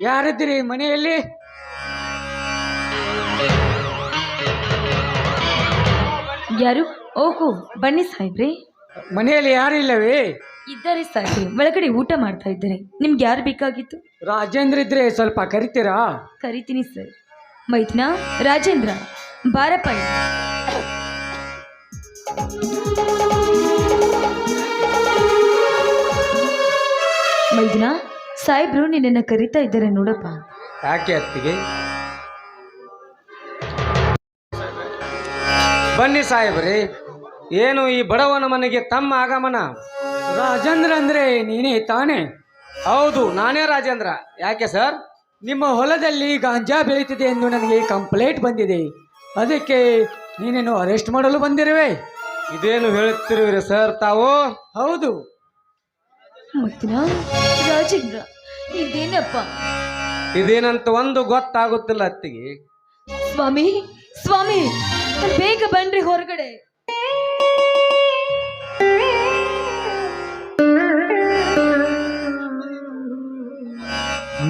ಯಾರಿದ್ದೀರಿ? ಮನೆಯಲ್ಲಿ? ಯಾರು? ಓಹೋ ಬನ್ನಿ ಸಾಹೇಬ್ರೆ. ಮನೆಯಲ್ಲಿ ಯಾರಿಲ್ಲವೇ ಇದ್ದಾರೆ ಸಾಹೇಬ್ರಿ. ಒಳಗಡೆ ಊಟ ಮಾಡ್ತಾ ಇದ್ದಾರೆ. ನಿಮ್ಗೆ ಯಾರು ಬೇಕಾಗಿತ್ತು? ರಾಜೇಂದ್ರ ಇದ್ರೆ ಸ್ವಲ್ಪ ಕರಿತೀರಾ? ಕರಿತೀನಿ ಸರ್. ಮೈತ್ನಾ ರಾಜೇಂದ್ರ ಬಾರಪ್ಪ ಇಲ್ಲಿ. ಮೈದ್ನ ಸಾಹೇಬ್ರು ನಿನ್ನ ಕರಿತಾ ಇದ್ದಾರೆ ನೋಡಪ್ಪ. ಯಾಕೆ ಅತ್ತಿಗೆ? ಬನ್ನಿ ಸಾಹೇಬ್ರಿ ಏನು ಈ ಬಡವನ ಮನೆಗೆ ತಮ್ಮ ಆಗಮನ? ರಾಜೇಂದ್ರ ಅಂದ್ರೆ ನೀನೇ ತಾನೇ? ಹೌದು ನಾನೇ ರಾಜೇಂದ್ರ. ಯಾಕೆ ಸರ್? ನಿಮ್ಮ ಹೊಲದಲ್ಲಿ ಗಾಂಜಾ ಬೆಳೀತಿದೆ ಎಂದು ನನಗೆ ಕಂಪ್ಲೇಂಟ್ ಬಂದಿದೆ. ಅದಕ್ಕೆ ನೀನೇನು ಅರೆಸ್ಟ್ ಮಾಡಲು ಬಂದಿರುವೆ? ಇದೇನು ಹೇಳುತ್ತಿರುವಿರಿ ಸರ್ ತಾವು? ಹೌದು. ಮತ್ತಿನ ರಾಜೇಂದ್ರ? ಇದೇನಪ್ಪ? ಇದೇನಂತ ಒಂದು ಗೊತ್ತಾಗುತ್ತಿಲ್ಲ ಅತ್ತಿಗೆ. ಸ್ವಾಮಿ ಸ್ವಾಮಿ ಬೇಗ ಬನ್ರಿ ಹೊರಗಡೆ.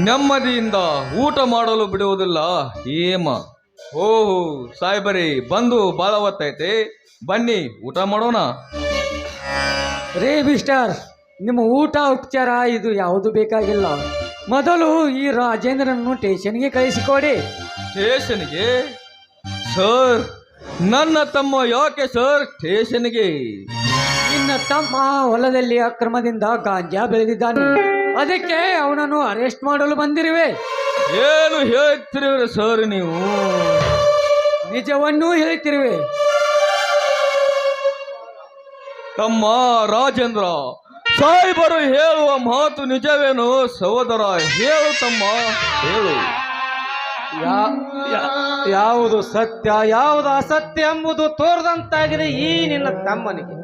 ನೆಮ್ಮದಿಯಿಂದ ಊಟ ಮಾಡಲು ಬಿಡುವುದಿಲ್ಲ. ಏಮ ಓಹೋ ಸಾಯ್ಬರಿ ಬಂದು ಬಾಳ ಹೊತ್ತೈತೆ ಬನ್ನಿ ಊಟ ಮಾಡೋಣ. ರೇ ಮಿಸ್ಟರ್ ನಿಮ್ಮ ಊಟ ಉಪಚಾರ ಇದು ಯಾವುದು ಬೇಕಾಗಿಲ್ಲ. ಮೊದಲು ಈ ರಾಜೇಂದ್ರನನ್ನು ಸ್ಟೇಷನ್ಗೆ ಕಳಿಸಿಕೊಡಿ. ಸ್ಟೇಷನ್ಗೆ? ಸರ್ ನನ್ನ ತಮ್ಮ ಯಾಕೆ ಸರ್ ಸ್ಟೇಷನ್ಗೆ? ನಿನ್ನ ತಮ್ಮ ಹೊಲದಲ್ಲಿ ಅಕ್ರಮದಿಂದ ಗಾಂಜಾ ಬೆಳೆದಿದ್ದಾನೆ. ಅದಕ್ಕೆ ಅವನನ್ನು ಅರೆಸ್ಟ್ ಮಾಡಲು ಬಂದಿರುವೆ. ಏನು ಹೇಳ್ತಿರುವಿರಿ ಸರ್ ನೀವು? ನಿಜವನ್ನೂ ಹೇಳ್ತಿರುವೆ. ತಮ್ಮ ರಾಜೇಂದ್ರ ಸಾಹೇಬರು ಹೇಳುವ ಮಾತು ನಿಜವೇನು? ಸಹೋದರ, ಹೇಳು ತಮ್ಮ, ಹೇಳು. ಯಾವುದು ಸತ್ಯ, ಯಾವುದು ಅಸತ್ಯ ಎಂಬುದು ತೋರದಂತಾಗಿದೆ ಈ ನಿನ್ನ ತಮ್ಮನಿಗೆ.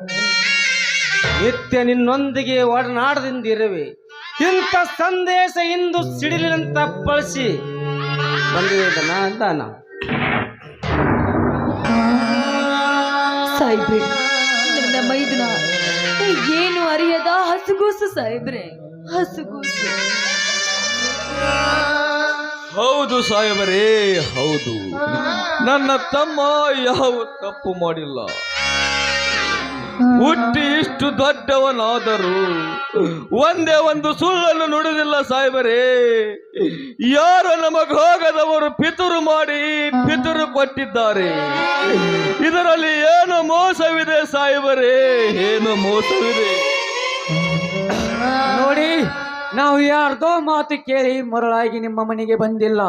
ನಿತ್ಯ ನಿನ್ನೊಂದಿಗೆ ಒಡನಾಡದಿಂದಿರುವೆ. ಇಂಥ ಸಂದೇಶ ಇಂದು ಸಿಡಿಲಿನಂತ ಬಳಸಿ. ಬಂದಿದ್ದಾನ ದಾನ ಸಾಹೇಬ್ರೆ, ನನ್ನ ಏನು ಅರಿಯದ? ಹಸುಗೂಸು ಸಾಹೇಬ್ರೆ ಹಸುಗೂಸು. ಹೌದು ಸಾಹೇಬರೇ ಹೌದು. ನನ್ನ ತಮ್ಮ ಯಾವ ತಪ್ಪು ಮಾಡಿಲ್ಲ. ಹುಟ್ಟಿ ಇಷ್ಟು ದೊಡ್ಡವನಾದರೂ ಒಂದೇ ಒಂದು ಸುಳ್ಳನ್ನು ನುಡಿದಿಲ್ಲ ಸಾಹೇಬರೇ. ಯಾರು ನಮಗೋಗದವರು ಪಿತುರು ಮಾಡಿ ಪಿತುರು ಕೊಟ್ಟಿದ್ದಾರೆ. ಇದರಲ್ಲಿ ಏನು ಮೋಸವಿದೆ ಸಾಹೇಬರೇ? ಏನು ಮೋಸವಿದೆ? ನೋಡಿ, ನಾವು ಯಾರ್ದೋ ಮಾತು ಕೇಳಿ ಮರಳಾಗಿ ನಿಮ್ಮ ಮನೆಗೆ ಬಂದಿಲ್ಲ.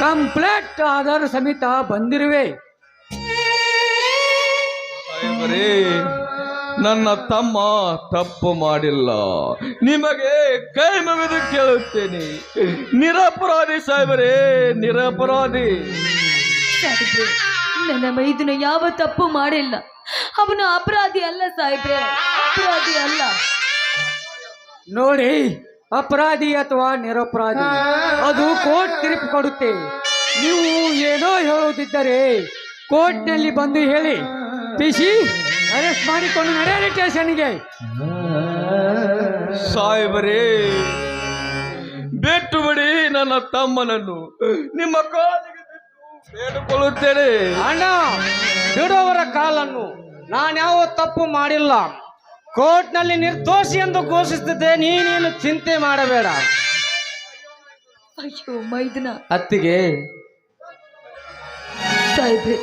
ಕಂಪ್ಲೀಟ್ ಆಧಾರ ಸಮೇತ ಬಂದಿರುವೆ. ಸಾಹೇಬರೇ ನನ್ನ ತಮ್ಮ ತಪ್ಪು ಮಾಡಿಲ್ಲ. ನಿಮಗೆ ಕೈ ಮುಗಿದು ಕೇಳುತ್ತೇನೆ. ನಿರಪರಾಧಿ ಸಾಹೇಬರೇ ನಿರಪರಾಧಿ. ನನ್ನ ಮೈದುನ ಯಾವ ತಪ್ಪು ಮಾಡಿಲ್ಲ. ಅವನು ಅಪರಾಧಿ ಅಲ್ಲ ಸಾಹೇಬ್ರೆ ಅಪರಾಧಿ ಅಲ್ಲ. ನೋಡಿ ಅಪರಾಧಿ ಅಥವಾ ನಿರಪರಾಧಿ ಅದು ಕೋರ್ಟ್ ತೀರ್ಪು ಕೊಡುತ್ತೆ. ನೀವು ಏನೋ ಹೇಳುವುದಿದ್ದರೆ ಕೋರ್ಟ್ನಲ್ಲಿ ಬಂದು ಹೇಳಿ. ಪಿಸಿ ಅರೆಸ್ಟ್ ಮಾಡಿಕೊಂಡು ನಡೆಯಲಿ ಸ್ಟೇಷನ್ಗೆ. ಸಾಹೇಬರೇ ಬಿಟ್ಟು ಬಿಡಿ ನನ್ನ ತಮ್ಮನನ್ನು. ನಿಮ್ಮ ಕಾಲಿಗೆ ಬಿದ್ದು ಬೇಡಿಕೊಳ್ಳುತ್ತೇನೆ. ಅಣ್ಣ ಬಿಡೋವರ ಕಾಲನ್ನು ನಾನ್ಯಾವ ತಪ್ಪು ಮಾಡಿಲ್ಲ. ಕೋರ್ಟ್ನಲ್ಲಿ ನಿರ್ದೋಷಿ ಎಂದು ಘೋಷಿಸುತ್ತಿದ್ದೆ ನೀನೇನು ಚಿಂತೆ ಮಾಡಬೇಡ. ಅಯ್ಯೋ ಮೈದಿನ. ಅತ್ತಿಗೆ. ಸಾಹೇಬ್ರೆ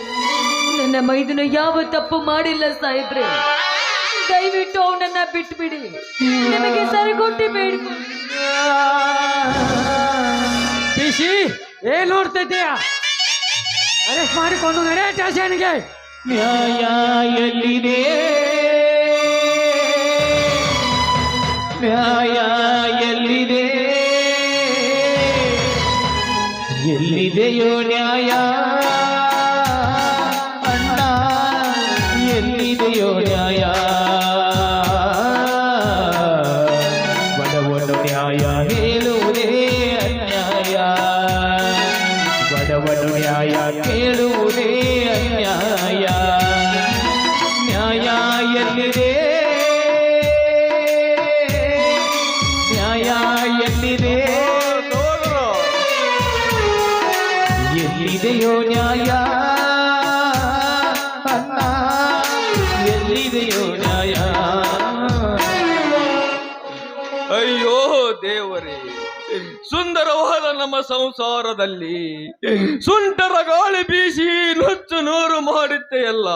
ನನ್ನ ಮೈದನ ಯಾವ ತಪ್ಪು ಮಾಡಿಲ್ಲ ಸಾಹೇಬ್ರೆ. ದಯವಿಟ್ಟು ಅವನನ್ನ ಬಿಟ್ಬಿಡಿ. ನಿಮಗೆ ಸರಿಗೊಟ್ಟಿ ಬೇಡ್ಕೊಂಡು ಪಿಸಿ ಏನ್ ನೋಡ್ತಿದ್ದೀಯ? ಅರೆಸ್ಟ್ ಮಾಡಿಕೊಂಡು ನರೇ ಸ್ಟೇಷನ್ಗೆ ನ್ಯಾಯ ಎಲ್ಲಿದೆ ನ್ಯಾಯ ಎಲ್ಲಿದೆ ಎಲ್ಲಿದೆಯೋ ನ್ಯಾಯ? ಅಯ್ಯೋ ದೇವರೇ, ಸುಂದರವಾದ ನಮ್ಮ ಸಂಸಾರದಲ್ಲಿ ಸುಂಟರ ಗಾಳಿ ಬೀಸಿ ನುಚ್ಚು ನೂರು ಮಾಡುತ್ತೆಯಲ್ಲ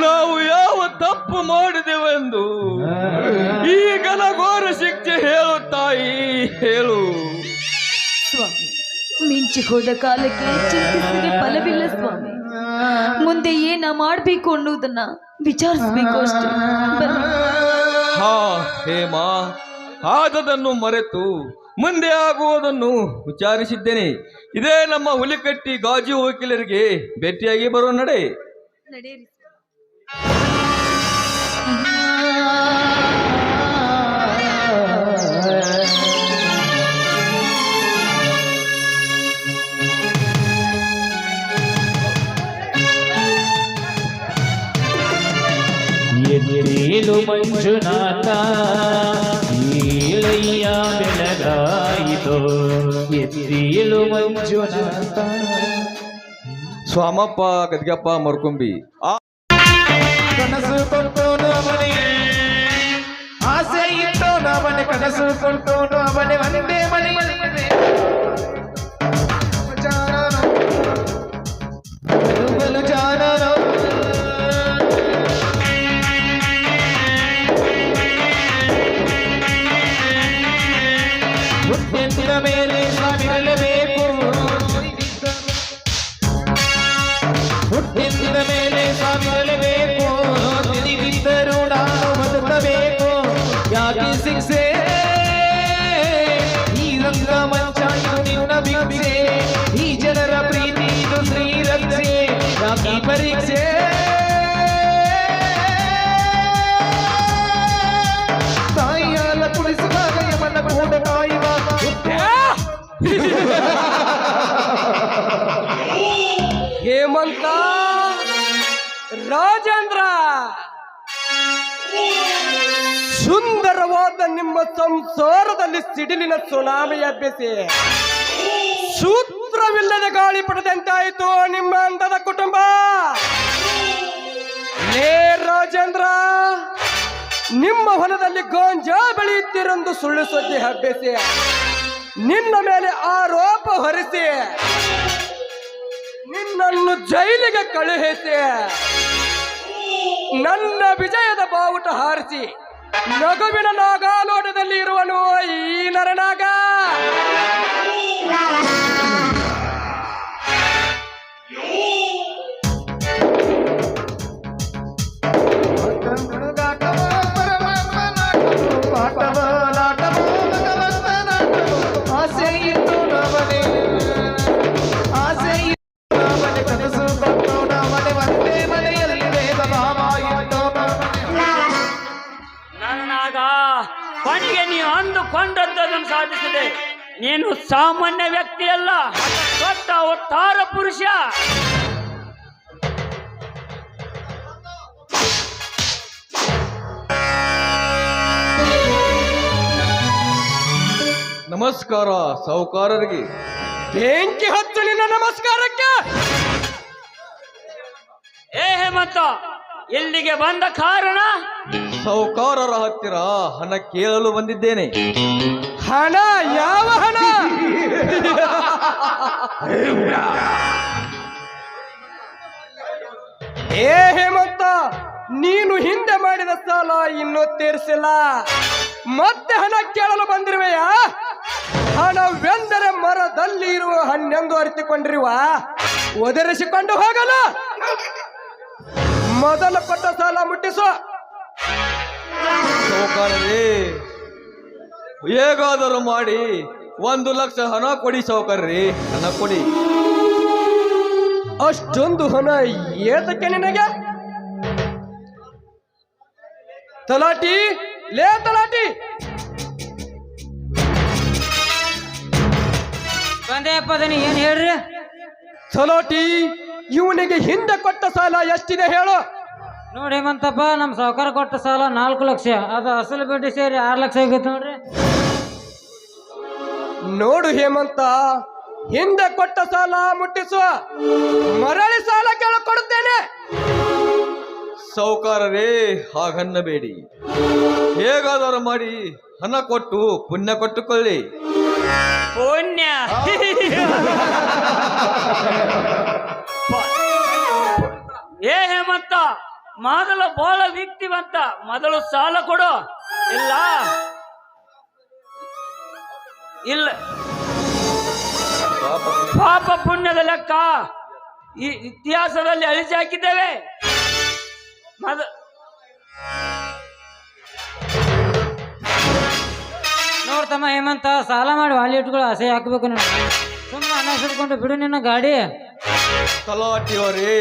ನಾವು ಯಾವ ತಪ್ಪು ಮಾಡಿದೆವೆಂದು ಈ ಘೋರ ಶಿಕ್ಷೆ ಹೇಳು ತಾಯಿ, ಹೇಳು. ಮಿಂಚಿ ಹೋದ ಕಾಲಕ್ಕೆ ಚಿಂತಿಸಿದ್ರೆ ಫಲವಿಲ್ಲ ಸ್ವಾಮಿ. ಮುಂದೆ ಏನ ಮಾಡ್ಬೇಕು ಅನ್ನೋದನ್ನ ವಿಚಾರಿಸ್ಬೇಕು ಅಷ್ಟೇ. ಹಾ ಹೇಮಾ ಆದದನ್ನು ಮರೆತು ಮುಂದೆ ಆಗುವುದನ್ನು ವಿಚಾರಿಸಿದ್ದೇನೆ. ಇದೇ ನಮ್ಮ ಹುಲಿಕಟ್ಟಿ ಗಾಜು ವಕೀಲರಿಗೆ ಭೇಟಿಯಾಗಿ ಬರೋ ನಡೆ. ಎದ್ದೇಳು మేలు మంజునాథ నీలయ్యా వెలగాయితో ఎత్తిలు మంజునాథ స్వామప్ప గదిగప్ప మరుకుంబి. కనసు కొంటున్నామని ఆశ ఇంటోనామని కనసు కొంటున్నామని వందేమని ಪರೀಕ್ಷೆ ತಾಯಿಯಾಲ ಕುಳಿಸುವಾಗ ಯಮನ ಕೂಡ ಕಾಯುವ. ಹೇಮಂತ ರಾಜೇಂದ್ರ. ಸುಂದರವಾದ ನಿಮ್ಮ ಸಂಸಾರದಲ್ಲಿ ಸಿಡಿಲಿನ ಸುನಾಮಿ ಎಬ್ಬಿಸಿ ಸೂತ್ರವಿಲ್ಲದ ಗಾಳಿ ಪಡೆದಂತಾಯಿತು ನಿಮ್ಮ ಅಂದದ ಕುಟುಂಬ. ಲೇ ರಾಜೇಂದ್ರ, ನಿಮ್ಮ ಹೊಲದಲ್ಲಿ ಗೋಂಜಾ ಬೆಳೆಯುತ್ತಿರೊಂದು ಸುಳ್ಳು ಸುದ್ದಿ ಹಬ್ಬಿಸಿ. ನಿನ್ನ ಮೇಲೆ ಆರೋಪ ಹೊರಿಸಿ. ನಿನ್ನನ್ನು ಜೈಲಿಗೆ ಕಳುಹಿಸಿ. ನನ್ನ ವಿಜಯದ ಬಾವುಟ ಹಾರಿಸಿ. ನಗುವಿನ ನಾಗಾಲೋಟದಲ್ಲಿ ಇರುವನು ಈ ನರನಾಗ. ಕೊನೆಗೆ ನೀವು ಅಂದುಕೊಂಡದ್ದನ್ನು ಸಾಧಿಸಿದೆ. ನೀನು ಸಾಮಾನ್ಯ ವ್ಯಕ್ತಿಯಲ್ಲ. ಒಟ್ಟಾರ ಪುರುಷ. ನಮಸ್ಕಾರ ಸಾಹುಕಾರರಿಗೆ. ಬೆಂಕಿ ಹತ್ತು ನಿನ್ನ ನಮಸ್ಕಾರಕ್ಕೆ. ಏ ಹೇಮಂತ ಇಲ್ಲಿಗೆ ಬಂದ ಕಾರಣ? ಸಾಹುಕಾರರ ಹತ್ತಿರ ಹಣ ಕೇಳಲು ಬಂದಿದ್ದೇನೆ. ಹಣ, ಯಾವ ಹಣ? ಏ ಹೇಮಂತ, ನೀನು ಹಿಂದೆ ಮಾಡಿದ ಸಾಲ ಇನ್ನೂ ತೀರಿಸಿಲ್ಲ. ಮತ್ತೆ ಹಣ ಕೇಳಲು ಬಂದಿರುವೆಯಾ? ಹಣವೆಂದರೆ ಮರದಲ್ಲಿ ಇರುವ ಹಣ್ಣೆಂದು ಅರಿತುಕೊಂಡಿರುವ. ಒದರಿಸಿಕೊಂಡು ಹೋಗಲ್ಲ. ಮೊದಲು ಕೊಟ್ಟ ಸಾಲ ಮುಟ್ಟಿಸು. ಸಾಹುಕಾರರೇ ಹೇಗಾದರೂ ಮಾಡಿ ಒಂದು ಲಕ್ಷ ಹಣ ಕೊಡಿ ಸೌಕರ್ರಿ. ಹಣ ಕೊಡಿ. ಅಷ್ಟೊಂದು ಹಣ ಏತಕ್ಕೆ ನಿನಗೆ? ತಲಾಟಿ? ಲೇ ತಲಾಟಿ! ಬಂದೆ ಪದನಿ ಏನ್ ಹೇಳ್ರಿ? ತಲಾಟಿ ಇವನಿಗೆ ಹಿಂದೆ ಕೊಟ್ಟ ಸಾಲ ಎಷ್ಟಿದೆ ಹೇಳು. ನೋಡಿ ಮಂತಪ್ಪ ನಮ್ಮ ಸಾವುಕಾರ ಕೊಟ್ಟ ಸಾಲ ನಾಲ್ಕು ಲಕ್ಷ. ಅದು ಅಸಲು ಬಡ್ಡಿ ಸೇರಿ ಆರು ಲಕ್ಷ ಆಗೈತೆ ನೋಡ್ರಿ. ನೋಡು ಹೇಮಂತ ಹಿಂದೆ ಕೊಟ್ಟ ಸಾಲ ಮುಟ್ಟಿಸುವ ಮರಳಿ ಸಾಲ ಕೇಳ ಕೊಡುತ್ತೇನೆ ಸೌಕಾರರೇ ಹಾಗನ್ನಬೇಡಿ. ಹೇಗಾದರೂ ಮಾಡಿ ಹಣ ಕೊಟ್ಟು ಪುಣ್ಯ ಕೊಟ್ಟುಕೊಳ್ಳಿ. ಪುಣ್ಯ. ಏ ಹೇಮಂತ ಮೊದಲು ಬಹಳ ವ್ಯಕ್ತಿವಂತ ಮೊದಲು ಸಾಲ ಕೊಡು. ಇಲ್ಲ. ಇಲ್ಲ. ಪಾಪ ಪುಣ್ಯದ ಲೆಕ್ಕ ಈ ಇತಿಹಾಸದಲ್ಲಿ ಅಳಿಸಿ ಹಾಕಿದ್ದೇವೆ. ಮೊದ ನೋಡ್ತಮ್ಮ ಹೇಮಂತ ಸಾಲ ಮಾಡಿ ವಾಲಿ ಇಟ್ಗಳು ಅಸೆ ಹಾಕ್ಬೇಕು ನೋಡಿ ಸುಮ್ಮನೆ ಅನ್ನ ಸುಟ್ಕೊಂಡು ಬಿಡು ನಿನ್ನ ಗಾಡಿ. ತಲಾಟಿಯವರೇ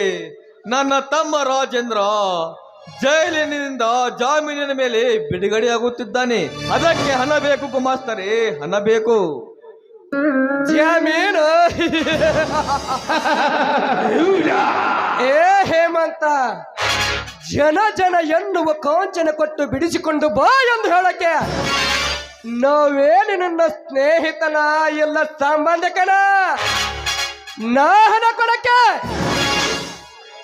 ನನ್ನ ತಮ್ಮ ರಾಜೇಂದ್ರ ಜೈಲಿನಿಂದ ಜಾಮೀನಿನ ಮೇಲೆ ಬಿಡುಗಡೆಯಾಗುತ್ತಿದ್ದಾನೆ ಅದಕ್ಕೆ ಹಣ ಬೇಕು ಗುಮಾಸ್ತರೇ, ಹಣ ಬೇಕು. ಜಾಮೀನು. ಏ ಹೇಮಂತ, ಜನ ಜನ ಎನ್ನುವ ಕಾಂಚನ ಕೊಟ್ಟು ಬಿಡಿಸಿಕೊಂಡು ಬಾ ಎಂದು ಹೇಳಕ್ಕೆ. ನಾವೇನು ನನ್ನ ಸ್ನೇಹಿತನ, ಎಲ್ಲ ಸಂಬಂಧಿಕನ? ನಾ ಹಣ ಕೊಡಕ್ಕೆ.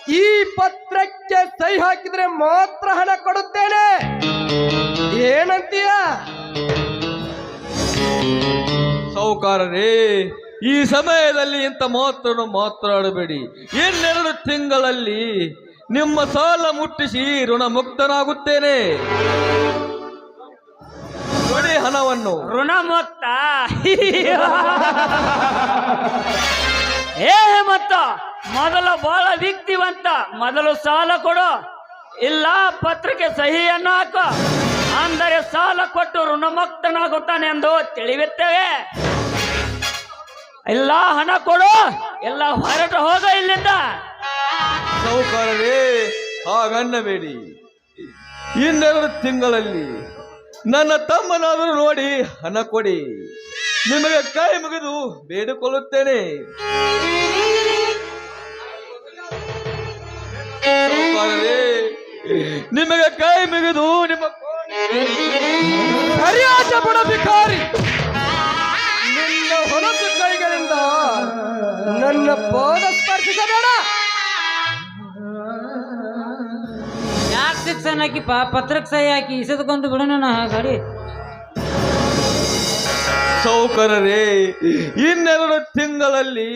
ಈ ಪತ್ರಕ್ಕೆ ಸಹಿ ಹಾಕಿದ್ರೆ ಮಾತ್ರ ಹಣ ಕೊಡುತ್ತೇನೆ. ಏನಂತೀಯ? ಸೌಕಾರರೇ ಈ ಸಮಯದಲ್ಲಿ ಇಂಥ ಮಾತನ್ನು ಮಾತನಾಡಬೇಡಿ. ಇನ್ನೆರಡು ತಿಂಗಳಲ್ಲಿ ನಿಮ್ಮ ಸಾಲ ಮುಟ್ಟಿಸಿ ಋಣಮುಕ್ತನಾಗುತ್ತೇನೆ ಕೊಡಿ ಹಣವನ್ನು. ಋಣಮುಕ್ತ ಏ ಮತ್ತ! ಮೊದಲ ಬಹಳ ವ್ಯಕ್ತಿವಂತ ಮೊದಲು ಸಾಲ ಕೊಡು. ಇಲ್ಲ ಪತ್ರಕ್ಕೆ ಸಹಿಯನ್ನು ಹಾಕು ಅಂದರೆ ಸಾಲ ಕೊಟ್ಟು ಋಣಮುಕ್ತನಾಗುತ್ತಾನೆ ಎಂದು ತಿಳಿಯುತ್ತೇವೆ. ಇಲ್ಲ, ಹಣ ಕೊಡು. ಎಲ್ಲ ಹೊರಟು ಹೋಗ ಇಲ್ಲಿಂದ. ಸೌಕಾರರೇ ಹಾಗನ್ನಬೇಡಿ. ಇನ್ನೆರಡು ತಿಂಗಳಲ್ಲಿ ನನ್ನ ತಮ್ಮನಾದರೂ ನೋಡಿ ಹಣ ಕೊಡಿ. ನಿಮಗೆ ಕೈ ಮುಗಿದು ಬೇಡಿಕೊಳ್ಳುತ್ತೇನೆ. ನಿಮಗೆ ಕೈ ಮುಗಿದು ನಿಮ್ಮ ಸರಿಯಾದ ಬಡ ಭಿಕಾರಿ ನಿನ್ನ ಹೊಲದ ಕೈಗಳಿಂದ ನನ್ನ ಪಾದ ಸ್ಪರ್ಶಿಸಬೇಡ. ಯಾಕೆ ಹಾಕಿ ಪಾ ಪತ್ರಕ್ಕೆ ಸಹಿ ಹಾಕಿ ಇಸದ್ಕೊಂಡು ಬಿಡು ನಾನು ಗಾಡಿ ಸೌಕರರೇ ಇನ್ನೆರಡು ತಿಂಗಳಲ್ಲಿ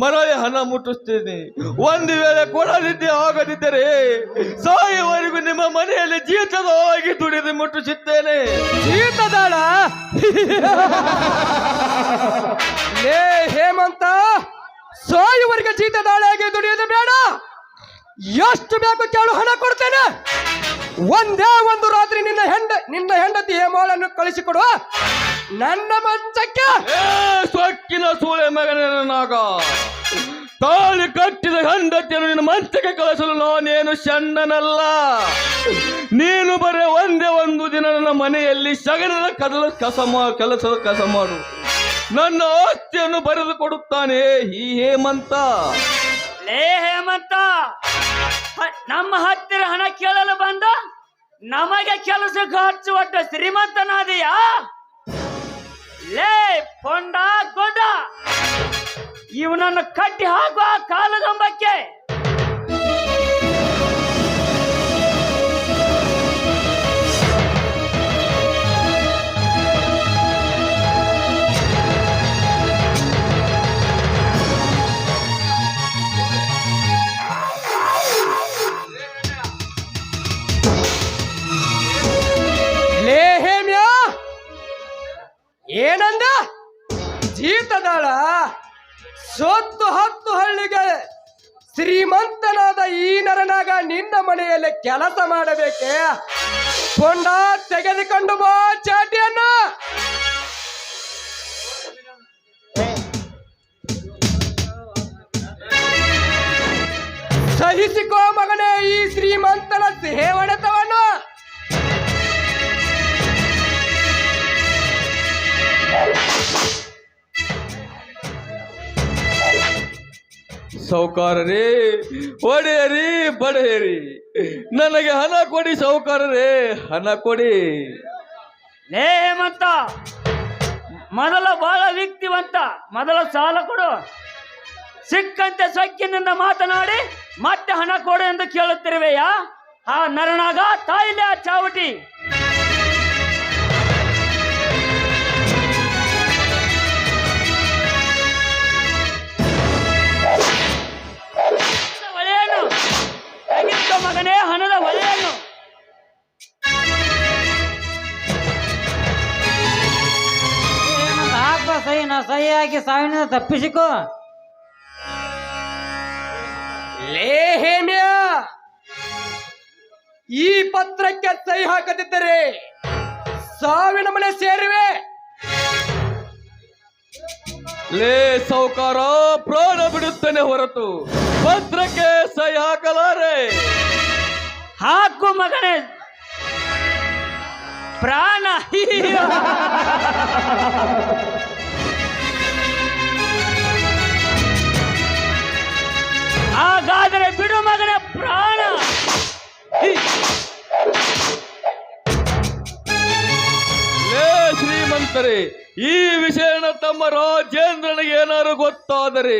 ಮರಳಿ ಹಣ ಮುಟ್ಟಿಸ್ತೇನೆ ಒಂದು ವೇಳೆ ಕೊಡದಿದ್ದೆ ಆಗದಿದ್ದರೆ ಸಾಯುವವರೆಗೂ ನಿಮ್ಮ ಮನೆಯಲ್ಲಿ ಜೀತದವಾಗಿ ದುಡಿದು ಮುಟ್ಟಿಸುತ್ತೇನೆ ಜೀತದಾಳ? ಲೇ ಹೇಮಂತ ಸಾಯುವರೆಗೆ ಜೀತದಾಳಾಗಿ ದುಡಿಯೋದು ಬೇಡ? ಎಷ್ಟು ಬೇಕು ಕೇಳು, ಹಣ ಕೊಡ್ತೇನೆ. ಒಂದೇ ಒಂದು ರಾತ್ರಿ ನಿನ್ನ ಹೆಂಡ ನಿನ್ನ ಹೆಂಡತಿ ಹೇಮಾಳನ್ನು ಕಳಿಸಿಕೊಡು. ನನ್ನ ಮಂಚಕ್ಕೆ? ಏ ಸೊಕ್ಕಿನ ಸೂಳೆ ಮಗನ ನಾಗ. ತಾಳಿ ಕಟ್ಟಿದ ಹೆಂಡತಿಯನ್ನು ನಿನ್ನ ಮಂಚಕ್ಕೆ ಕಳಿಸಲು ನಾನೇನು ಸಣ್ಣನಲ್ಲ ನೀನು ಬರೇ ಒಂದೇ ಒಂದು ದಿನ ನನ್ನ ಮನೆಯಲ್ಲಿ ಸಗಣದ ಕದಲ ಕಸ ಮಾ ಕೆಲಸದ ಕಸ ಮಾಡು. ನನ್ನ ಆಸ್ತಿಯನ್ನು ಬರೆದು ಕೊಡುತ್ತಾನೆ ಈ ಹೇಮಂತ. ಲೇ ಹೇಮಂತ ನಮ್ಮ ಹತ್ತಿರ ಹಣ ಕೇಳಲು ಬಂದ? ನಮಗೆ ಕೆಲಸಕ್ಕೆ ಹಚ್ಚುವಟ್ಟ ಶ್ರೀಮಂತನಾದೀಯಾ? ಲೇ ಪೊಂಡ ಗೊಂಡ ಇವನನ್ನು ಕಟ್ಟಿ ಹಾಕುವ ಕಾಲಗಂಬಕ್ಕೆ ಜೀತದಾಳ ಸೊತ್ತು ಹತ್ತು ಹಳ್ಳಿಗೆ ಶ್ರೀಮಂತನಾದ ಈ ನರನಾಗ ನಿನ್ನ ಮನೆಯಲ್ಲಿ ಕೆಲಸ ಮಾಡಬೇಕೆ? ಕೊಂಡ ತೆಗೆದುಕೊಂಡು ಬಾ ಚಾಟಿಯನ್ನ. ಸಹಿಸಿಕೋ ಮಗನೇ ಈ ಶ್ರೀಮಂತನ ಸೇವಣತವನ್ನು ಸೌಕಾರರೇ, ಒಡೆಯರಿ, ಬಡೆಯರಿ. ನನಗೆ ಹಣ ಕೊಡಿ ಸೌಕಾರರೇ, ಹಣ ಕೊಡಿ. ಹೇಮಂತ, ಮೊದಲ ಬಹಳ ವ್ಯಕ್ತಿವಂತ, ಮೊದಲ ಸಾಲ ಕೊಡು. ಸಿಕ್ಕಂತೆ ಸೊಕ್ಕಿನಿಂದ ಮಾತನಾಡಿ, ಮತ್ತೆ ಹಣ ಕೊಡು ಎಂದು ಕೇಳುತ್ತಿರುವೆಯಾ? ಆ ನರನಾಗ ತಾಯಿಲೆ ಚಾವಟಿ. ಮಗನೇ ಹಣದ ಒಲೆಯನ್ನು. ಏ ಹೇಮಂತ ಹಾಕ್ಬಾ ಸಹಿ ನಾ ಸಾವಿನಿಂದ ತಪ್ಪಿಸಿಕೋ. ಲೇ ಹೇಮ್ಯ ಈ ಪತ್ರಕ್ಕೆ ಸಹಿ ಹಾಕದಿದ್ದರೆ ಸಾವಿನ ಮನೆ ಸೇರಿವೆ. ಲೇ ಸೌಕಾರ ಪ್ರಾಣ ಬಿಡುತ್ತೇನೆ ಹೊರತು. ಪತ್ರಕ್ಕೆ ಸಹಿ ಹಾಕಲಾರೆ. ಹಾಕು ಮಗನೇ. ಪ್ರಾಣ ಹಾಗಾದರೆ ಬಿಡು ಮಗನ, ಪ್ರಾಣ ಶ್ರೀಮಂತರೇ, ಈ ವಿಷಯನ ತಮ್ಮ ರಾಜೇಂದ್ರನಿಗೆ ಏನಾರು ಗೊತ್ತಾದರೆ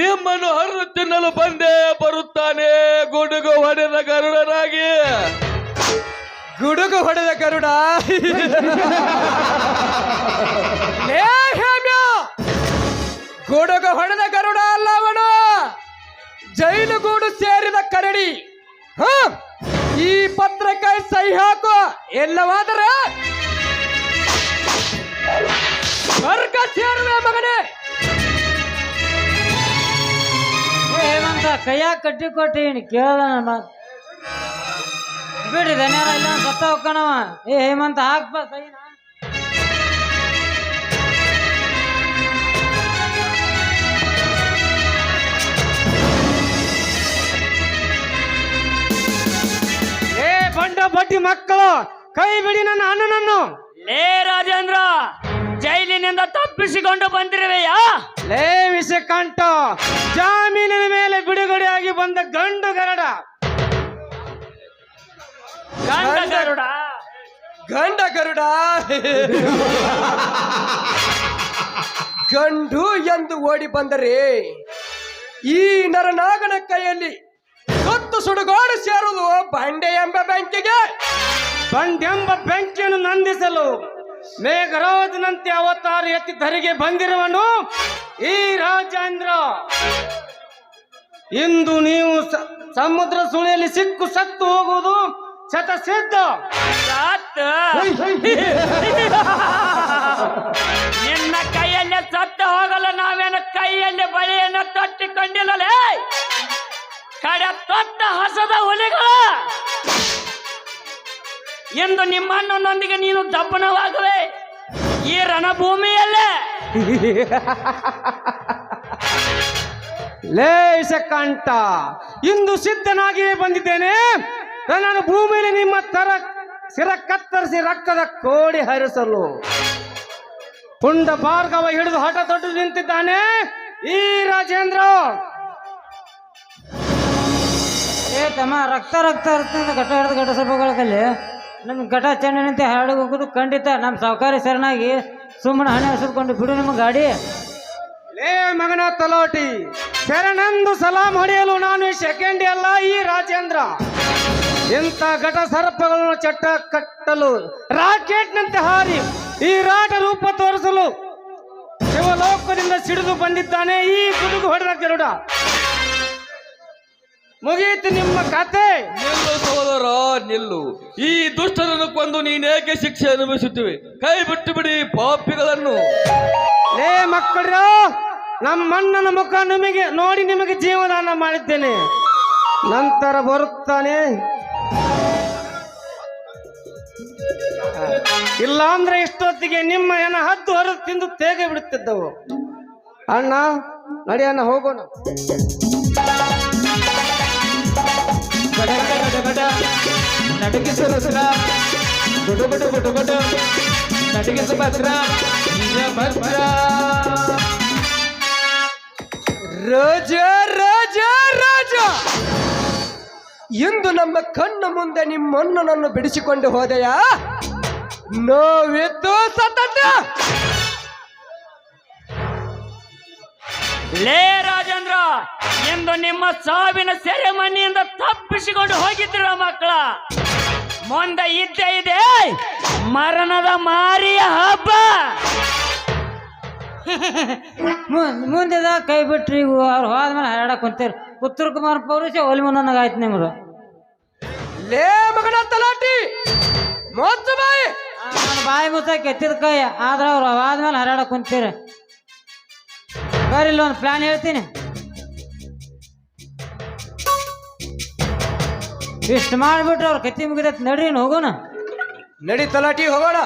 ನಿಮ್ಮನ್ನು ಹರಿದು ತಿನ್ನಲು ಬಂದೇ ಬರುತ್ತಾನೆ. ಗುಡುಗು ಹೊಡೆದ ಗುಡುಗು ಹೊಡೆದ ಗರುಡ ಗುಡುಗು ಹೊಡೆದ ಗರುಡ ಅಲ್ಲ ಅವನು ಜೈಲುಗೂಡು ಸೇರಿದ ಕರಡಿ ಹ ಈ ಪತ್ರಕ್ಕೆ ಸಹಿ ಹಾಕು ಎಲ್ಲವಾದರೆ ಸ್ವರ್ಗ ಸೇರುವೆ ಮಗನೇ ಏನಂತ ಕೈಯಾಗ ಕಟ್ಟಿ ಬಿಡ್ರಿ ಧನ್ಯವಾದ ಇಲ್ಲ ಸತ್ತ ಹೋಗ್ಕಣವ ಏ ಹೇಮಂತ ಹಾಕ್ಬ ಸೈನ. ಏ ಬಂಡ ಬಡ್ಡಿ ಮಕ್ಕಳು ಕೈ ಬಿಡಿ ನನ್ನ ಅಣ್ಣನನ್ನು. ಲೇ ರಾಜೇಂದ್ರ ಜೈಲಿನಿಂದ ತಪ್ಪಿಸಿಕೊಂಡು ಬಂದಿರುವೆಯಾ? ಲೇ ವಿಷಕಂಠ ಜಾಮೀನಿನ ಮೇಲೆ ಬಿಡುಗಡೆಯಾಗಿ ಬಂದ ಗಂಡು ಗರಡ. ಗಂಡ ಗರುಡ. ಗಂಡ ಗರುಡ. ಗಂಡು ಎಂದು ಓಡಿ ಬಂದರೆ ಈ ನರನಾಗನ ಕೈಯಲ್ಲಿ ಸುತ್ತು ಸುಡುಗೋಡು ಸೇರುವುದು ಬಂಡೆ ಎಂಬ ಬೆಂಕಿಗೆ. ಬಂಡೆ ಎಂಬ ಬೆಂಕಿಯನ್ನು ನಂದಿಸಲು ಮೇಘರಾಜನಂತೆ ಅವತಾರ ಎತ್ತಿ ಧರಿಗೆ ಬಂದಿರುವನು ಈ ರಾಜೇಂದ್ರ. ಇಂದು ನೀವು ಸಮುದ್ರ ಸುಳಿಯಲ್ಲಿ ಸಿಕ್ಕು ಸತ್ತು ಹೋಗುವುದು ಶತಸಿದ್ಧ. ಸತ್ತ ನಿನ್ನ ಕೈಯಲ್ಲಿ ಸತ್ತ ಹೋಗಲ್ಲ ನಾವೇನು ಕೈಯಲ್ಲಿ ಬಳಿಯನ್ನು ತೊಟ್ಟಿಕೊಂಡಿಲ್ಲ ಕಡೆ ತೊಟ್ಟ ಹಸದ ಹುಲಿಗಳು. ಎಂದು ನಿಮ್ಮಣ್ಣನೊಂದಿಗೆ ನೀನು ದಪ್ಪನವಾಗುವೆ. ಈ ರಣಭೂಮಿಯಲ್ಲೇ. ಕಂಟ ಇಂದು ಸಿದ್ಧನಾಗಿಯೇ ಬಂದಿದ್ದೇನೆ. ನನ್ನ ಭೂಮಿಯಲ್ಲಿ ನಿಮ್ಮ ತರ ಸಿರ ಕತ್ತರಿಸಿ ರಕ್ತದ ಕೋಡಿ ಹರಿಸಲು. ಪುಂಡ ಭಾರ್ಗವ ಹಿಡಿದು ಹಠ ತೊಟ್ಟು ನಿಂತಿದ್ದಾನೆ ಈ ರಾಜೇಂದ್ರ. ಏ ತಮ್ಮ ರಕ್ತ ರಕ್ತ ರಕ್ತದಿಂದ ಘಟ ಹಿಡಿದು ಘಟ ಸಭೆಗಳಲ್ಲಿ ನಮ್ಗೆ ಘಟ ಚೆಂಡಿನಂತೆ ಹಾಡು ಹೋಗೋದು ಖಂಡಿತ. ನಮ್ಮ ಸಹಕಾರಿ ಶರಣಾಗಿ ಸುಮ್ಮನೆ ಹಣೆ ಹಸಿದುಕೊಂಡು ಬಿಡು ನಿಮ್ಮ ಗಾಡಿ. ಲೇ ಮಗನ ತಲೋಟಿ ಶರಣೆಂದು ಸಲಾಂ ಹೊಡೆಯಲು ನಾನು ಸೆಕೆಂಡ್ ಅಲ್ಲ ಈ ರಾಜೇಂದ್ರ. ಇಂಥ ಘಟ ಸರ್ಪಗಳನ್ನು ಚಟ್ಟ ಕಟ್ಟಲು ರಾಕೆಟ್ನಂತೆ ಹಾರಿ ಈ ರಾಟ ರೂಪ ತೋರಿಸಲು ಶಿವಲೋಕದಿಂದ ಸಿಡಿದು ಬಂದಿದ್ದಾನೆ ಈ ಗುಡುಗು ಹೊಡೆದ ಗರುಡ. ಮುಗಿಯಿತು ನಿಮ್ಮ ಕತೆ. ನಿಲ್ಲು ಸೋದರ ನಿಲ್ಲು. ಈ ದುಷ್ಟರನ್ನು ಕೊಂದು ನೀನೇಕೆ ಶಿಕ್ಷೆ ಅನುಭವಿಸುತ್ತಿವೆ? ಕೈ ಬಿಟ್ಟು ಬಿಡಿ ಪಾಪಿಗಳನ್ನು. ಲೇ ಮಕ್ಕಳ ನಮ್ಮಣ್ಣನ ಮುಖ ನಿಮಗೆ ನೋಡಿ ನಿಮಗೆ ಜೀವದಾನ ಮಾಡಿದ್ದೇನೆ. ನಂತರ ಬರುತ್ತಾನೆ. ಇಲ್ಲ ಅಂದ್ರೆ ಇಷ್ಟೊತ್ತಿಗೆ ನಿಮ್ಮ ಏನ ಹದ್ದು ಹೊರದು ತಿಂದು ತೇಗೆ ಬಿಡುತ್ತಿದ್ದವು? ಅಣ್ಣ ನಡಿ ಹೋಗೋಣ. ರಜ ನಿಜ ಭದ್ರ ರಾಜ ರಾಜ! ರಾಜ ಇಂದು ನಮ್ಮ ಕಣ್ಣು ಮುಂದೆ ನಿಮ್ಮನ್ನು ನನ್ನ ಬಿಡಿಸಿಕೊಂಡು ಹೋದೆಯಾ? ನೋವಿದ್ದು ಸತತ. ಲೇ ರಾಜೇಂದ್ರ ಎಂದು ನಿಮ್ಮ ಸಾವಿನ ಸೆರೆಮನಿಯಿಂದ ತಪ್ಪಿಸಿಕೊಂಡು ಹೋಗಿದ್ರ ಮಕ್ಕಳ? ಮುಂದೆ ಇದ್ದೇ ಇದೆ ಮರಣದ ಮಾರಿಯ ಹಬ್ಬ. ಮುಂದೆ ಮುಂದೆ ಕೈ ಬಿಟ್ರಿ ಅವ್ರು ಹೋದ್ಮೇಲೆ ಹರಡಕ್ ಕುಂತೀರಿ. ಉತ್ತರ ಕುಮಾರ್ ಪೌರುಷ ಒಲಿ ಮುಂದನಾಗ ಆಯ್ತು ನಿಮ್ದು. ಲೇ ಮಗನ ತಲಾಟಿ ಮೊತ್ತ ಬಾಯಿ. ಬಾಯಿ ಮುಚ್ಚಕ್ಕೆ ಎತ್ತಿದ ಕೈ, ಆದ್ರೆ ಅವ್ರು ಮೇಲೆ ಹರಡಕ್ ಕುಂತೀರಿ. ಬರ್ರಿ ಇಲ್ಲಿ ಒಂದು ಪ್ಲಾನ್ ಹೇಳ್ತೀನಿ. ಇಷ್ಟು ಮಾಡಿಬಿಟ್ರೆ ಅವ್ರ ಕತ್ತಿ ಮುಗಿದೈತಿ, ನಡ್ರಿ ಹೋಗೋಣ. ನಡಿ ತಲಾಟಿ ಹೋಗೋಣ.